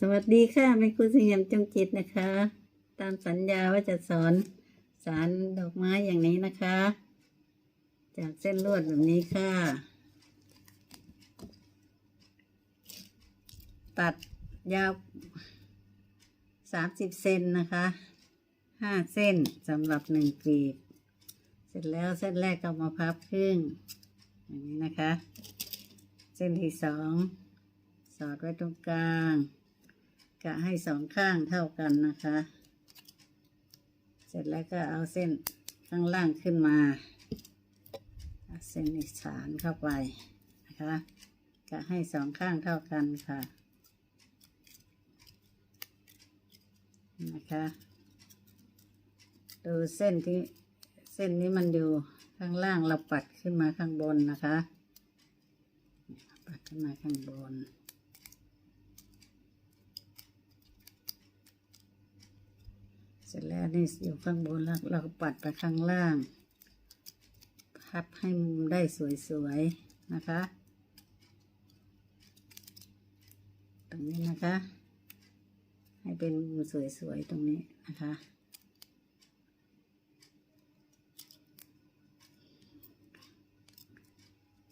สวัสดีค่ะเป็นครูสิงห์จงจิตนะคะ ตามสัญญาว่าจะสอนสารดอกไม้อย่างนี้นะคะ จากเส้นลวดแบบนี้ค่ะ ตัดยาวสามสิบเซนนะคะห้าเส้นสำหรับหนึ่งกรีบ เสร็จแล้วเส้นแรกก็มาพับครึ่งอย่างนี้นะคะ เส้นที่สองสอดไว้ตรงกลาง กะให้สองข้างเท่ากันนะคะ เสร็จแล้วก็เอาเส้นข้างล่างขึ้นมาเอาเส้นอีกสานเข้าไปนะคะกะให้สองข้างเท่ากันค่ะ นะคะ ดูเส้นที่เส้นนี้มันอยู่ข้างล่างเราปัดขึ้นมาข้างบนนะคะ ปัดขึ้นมาข้างบน เส ร็จแล้วนี่อยู่ข้างบนแล้วเราก็ปัดไปข้างล่าง พับให้มุมได้สวยๆนะคะ ตรงนี้นะคะ ให้เป็นมุมสวยๆตรงนี้นะคะ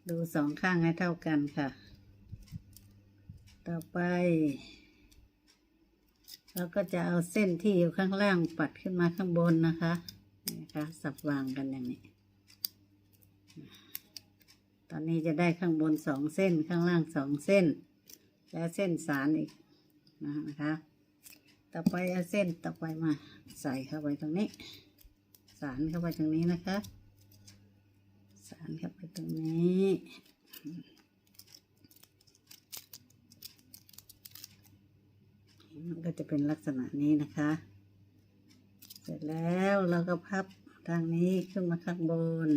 ดูสองข้างให้เท่ากันค่ะ ต่อไป เราก็จะเอาเส้นที่อยู่ข้างล่างปัดขึ้นมาข้างบนนะคะนี่นะคะสับวางกันอย่างนี้ ตอนนี้จะได้ข้างบนสองเส้นข้างล่างสองเส้น และเส้นสารอีกนะคะ ต่อไปเอาเส้นต่อไปมาใส่เข้าไปตรงนี้ สารเข้าไปตรงนี้นะคะ สารเข้าไปตรงนี้ มัน ก็จะเป็นลักษณะนี้นะคะ เสร็จแล้วเราก็พับทางนี้ขึ้นมาข้างบน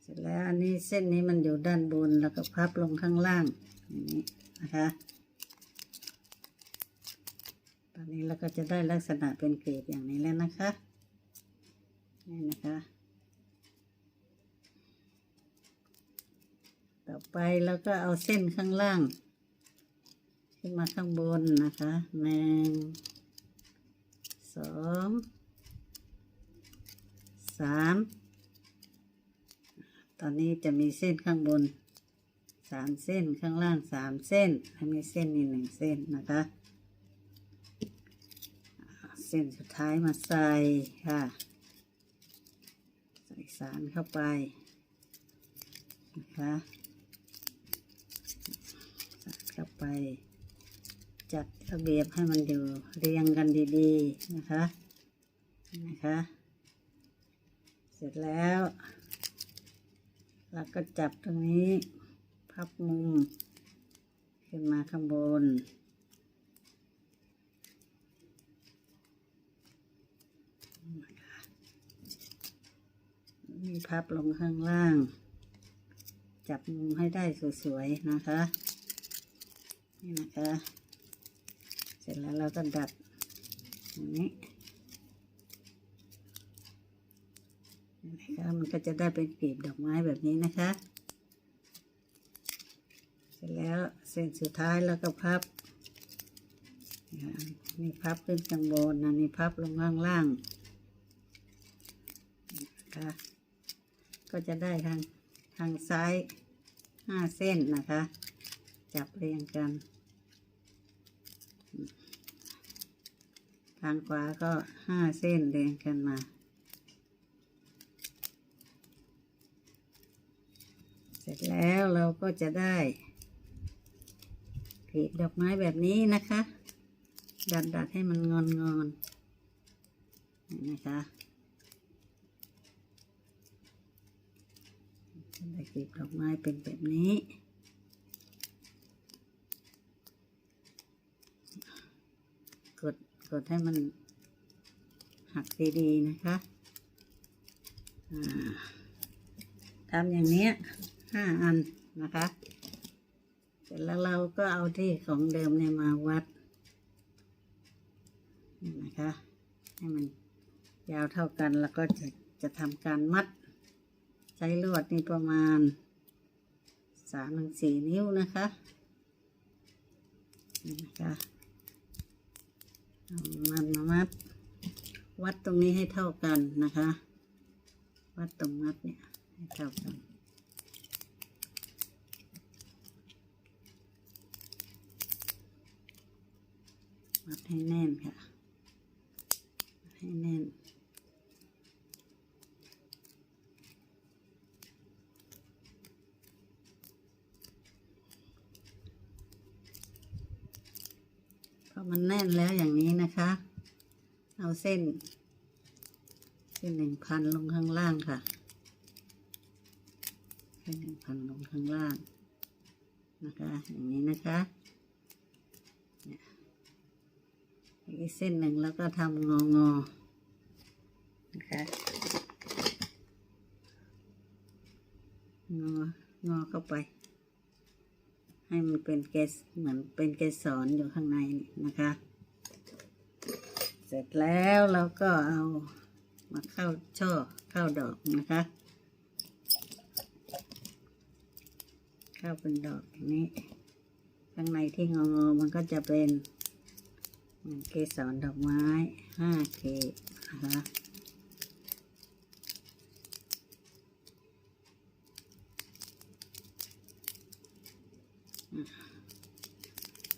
เสร็จแล้วอันนี้เส้นนี้มันอยู่ด้านบนแล้วก็พับลงข้างล่างอย่างนี้นะคะ ตอนนี้เราก็จะได้ลักษณะเป็นเกรีบอย่างนี้แล้วนะคะ นี่นะคะ ต่อไปเราก็เอาเส้นข้างล่าง ขึ้นมาข้างบนนะคะหนึ่งสองสามตอนนี้จะมีเส้นข้างบนสามเส้นข้างล่างสามเส้นให้มีเส้นนี้หนึ่งเส้นนะคะ เส้นสุดท้ายมาใส่ค่ะ ใส่สารเข้าไปนะคะใส่เข้า ไป จัดระเบียบให้มันอยู่เรียงกันดีๆนะคะนะคะ เสร็จแล้วเราก็จับตรงนี้พับมุม ขึ้นมาข้างบนนี่พับลงข้างล่าง จับมุมให้ได้สวยๆนะคะ นี่นะคะ เสร็จแล้วเราก็ดัดอย่างนี้นะคะมันก็จะได้เป็นกลีบดอกไม้แบบนี้นะคะ เสร็จแล้วเส้นสุดท้ายแล้วก็พับนี่พับขึ้นข้างบนนะนี่พับลงข้างล่างนะคะก็จะได้ทางทางซ้ายห้าเส้นนะคะ จับเรียงกัน ทางขวาก็ห้าเส้นเรียงกันมา เสร็จแล้วเราก็จะได้กลีบดอกไม้แบบนี้นะคะ ดัดดัดให้มันงอนงอนนะคะจะได้กลีบดอกไม้เป็นแบบนี้ กดกดให้มันหักดีๆนะคะทำอย่างนี้ห้าอันนะคะเสร็จแล้วเราก็เอาที่ของเดิมเนี่ยมาวัดนี่นะคะ ให้มันยาวเท่ากันแล้วก็จะจะทำการมัด ใช้ลวดนี่ประมาณสามถึงสี่นิ้วนะคะนี่นะคะ มันมามัด วัดตรงนี้ให้เท่ากันนะคะ วัดตรงมัดเนี่ยให้เท่ากันมัดให้แน่นค่ะ ให้แน่น พอมันแน่นแล้วอย่างนี้นะคะ เอาเส้น เส้นหนึ่งพันลงข้างล่างค่ะ เส้นหนึ่งพันลงข้างล่างนะคะ อย่างนี้นะคะเนี่ยอีกเส้นหนึ่งแล้วก็ทำงองอๆนะคะงองอเข้าไป ให้มันเป็นเกสเหมือนเป็นเกสรอยู่ข้างในนะคะ เสร็จแล้วเราก็เอามาเข้าช่อเข้าดอกนะคะ เข้าเป็นดอกอย่างนี้ ข้างในที่งองอมันก็จะเป็นเกสรดอกไม้ห้าเกนะคะ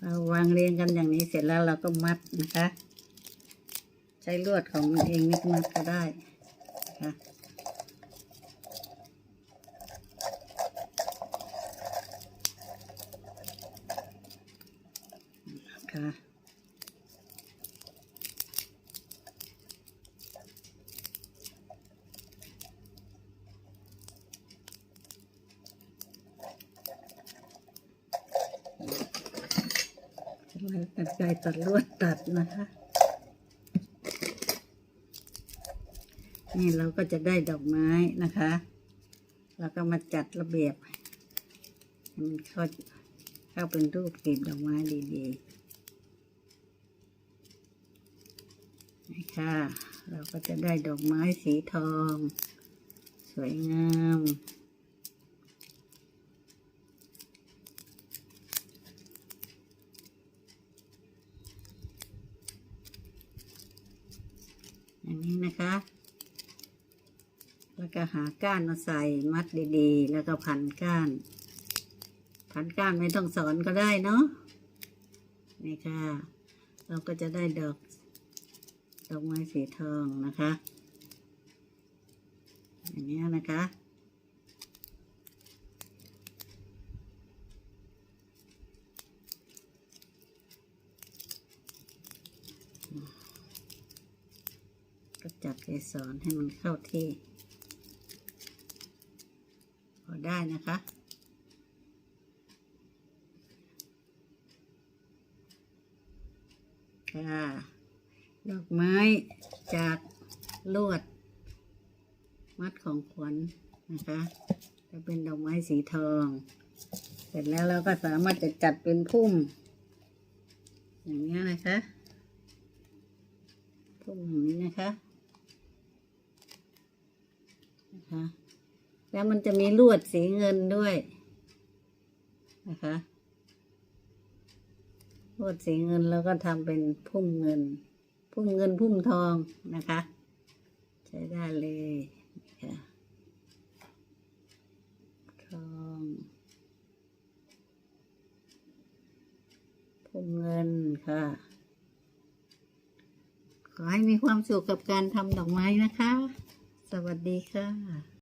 เราวางเรียงกันอย่างนี้เสร็จแล้วเราก็มัดนะคะ ใช้ลวดของมันเองนิดมัดก็ได้ะคะนะคะ กันไกรตัดลวดตัดนะคะ นี่เราก็จะได้ดอกไม้นะคะ แล้วก็มาจัดระเบียบมันเข้าเข้าเป็นรูปกลีบดอกไม้ดีๆนี่ค่ะเราก็จะได้ดอกไม้สีทอง สวยงาม อย่างนี้นะคะ แล้ว ก็หาก้านมาใส่มัดดีๆ แล้วก็พันก้าน พันก้านไม่ต้องสอนก็ได้เนาะนี่ค่ะ เราก็จะได้ดอก ดอกไม้สีทองนะคะ อย่างนี้นะคะก็จัดเกสรให้มันเข้าที่ พอ ได้นะคะ ค่ะดอกไม้จากลวด มัดของขวัญนนะคะ จะเป็นดอกไม้สีทอง เสร็จแล้วเราก็สามารถจะจัดเป็นพุ่ม อย่างนี้ยนะคะ พุ่มอย่างนี้นะคะนะคะ แล้วมันจะมีลวดสีเงินด้วยนะคะลวดสีเงินแล้วก็ทำเป็นพุ่มเงิน พุ่มเงินพุ่มทองนะคะ ใช้ได้เลยค่ะทองพุ่มเงินค่ะขอให้มีความสุขกับการทำดอกไม้นะคะ สวัสดีค่ะ